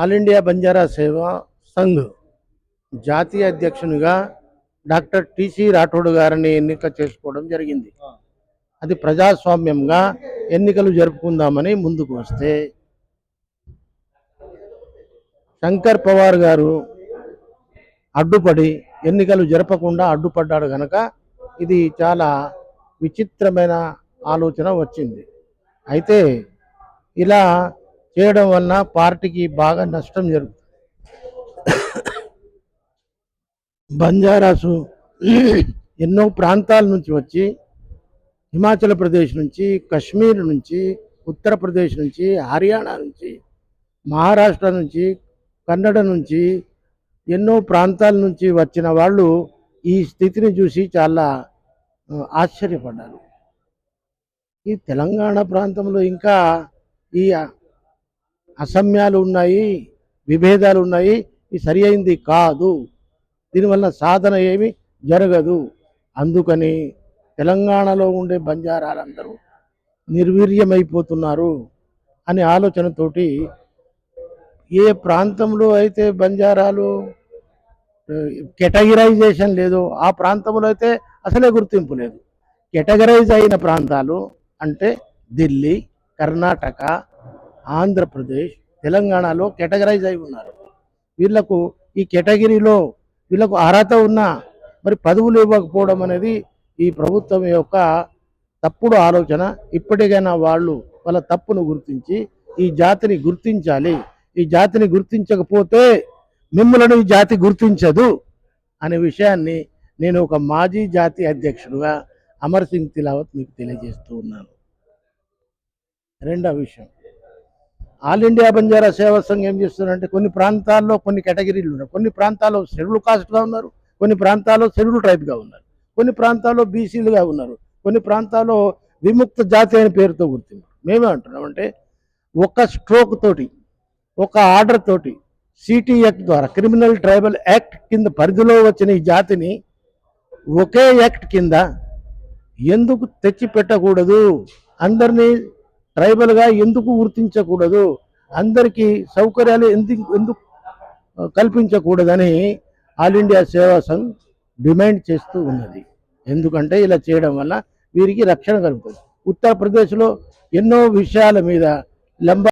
All India Banjara సేవా సంఘ్ జాతీయ అధ్యక్షునిగా డాక్టర్ టిసి రాఠోడ్ గారిని ఎన్నిక చేసుకోవడం జరిగింది. అది ప్రజాస్వామ్యంగా ఎన్నికలు జరుపుకుందామని ముందుకు వస్తే శంకర్ పవార్ గారు అడ్డుపడి ఎన్నికలు జరపకుండా అడ్డుపడ్డాడు గనక ఇది చాలా విచిత్రమైన ఆలోచన వచ్చింది. అయితే ఇలా చేయడం వలన పార్టీకి బాగా నష్టం జరుగుతుంది బంజారాసు ఎన్నో ప్రాంతాల నుంచి వచ్చి హిమాచల్ ప్రదేశ్ నుంచి కశ్మీర్ నుంచి ఉత్తరప్రదేశ్ నుంచి హర్యానా నుంచి మహారాష్ట్ర నుంచి కన్నడ నుంచి ఎన్నో ప్రాంతాల నుంచి వచ్చిన వాళ్ళు ఈ స్థితిని చూసి చాలా ఆశ్చర్యపడ్డారు. ఈ తెలంగాణ ప్రాంతంలో ఇంకా ఈ అసమ్యాలు ఉన్నాయి విభేదాలు ఉన్నాయి ఇది సరి అయింది కాదు. దీనివల్ల సాధన ఏమి జరగదు. అందుకని తెలంగాణలో ఉండే బంజారాలందరూ నిర్వీర్యమైపోతున్నారు అనే ఆలోచనతోటి ఏ ప్రాంతంలో అయితే బంజారాలు కేటగిరైజేషన్ లేదు ఆ ప్రాంతంలో అయితే అసలే గుర్తింపు లేదు. కేటగరైజ్ అయిన ప్రాంతాలు అంటే ఢిల్లీ కర్ణాటక ఆంధ్రప్రదేశ్ తెలంగాణలో కేటగరైజ్ అయి ఉన్నారు. వీళ్ళకు ఈ కేటగిరీలో వీళ్ళకు అర్హత ఉన్నా మరి పదవులు ఇవ్వకపోవడం అనేది ఈ ప్రభుత్వం యొక్క తప్పుడు ఆలోచన. ఇప్పటికైనా వాళ్ళు వాళ్ళ తప్పును గుర్తించి ఈ జాతిని గుర్తించాలి. ఈ జాతిని గుర్తించకపోతే మిమ్మలను ఈ జాతి గుర్తించదు అనే విషయాన్ని నేను ఒక మాజీ జాతి అధ్యక్షుడుగా అమర్ సింగ్ తిలావత్ మీకు తెలియజేస్తూ ఉన్నాను. రెండవ విషయం. ఆల్ ఇండియా బంజారా సేవా సంఘం ఏం చేస్తున్నారంటే కొన్ని ప్రాంతాల్లో కొన్ని కేటగిరీలు ఉన్నారు. కొన్ని ప్రాంతాల్లో షెడ్యూల్ కాస్ట్గా ఉన్నారు. కొన్ని ప్రాంతాల్లో షెడ్యూల్ ట్రైబ్గా ఉన్నారు. కొన్ని ప్రాంతాల్లో బీసీలుగా ఉన్నారు. కొన్ని ప్రాంతాల్లో విముక్త జాతి అనే పేరుతో గుర్తింపు. మేమే అంటున్నామంటే ఒక స్ట్రోక్ తోటి ఒక ఆర్డర్ తోటి సిటీ యాక్ట్ ద్వారా క్రిమినల్ ట్రైబల్ యాక్ట్ కింద పరిధిలో వచ్చిన ఈ జాతిని ఒకే యాక్ట్ కింద ఎందుకు తెచ్చి పెట్టకూడదు అందరినీ ట్రైబల్గా ఎందుకు గుర్తించకూడదు? అందరికీ సౌకర్యాలు ఎందుకు ఎందుకు కల్పించకూడదని ఆల్ ఇండియా సేవా సంఘ్ డిమాండ్ చేస్తూ ఉన్నది. ఎందుకంటే ఇలా చేయడం వల్ల వీరికి రక్షణ కలుగుతుంది. ఉత్తరప్రదేశ్లో ఎన్నో విషయాల మీద లంబ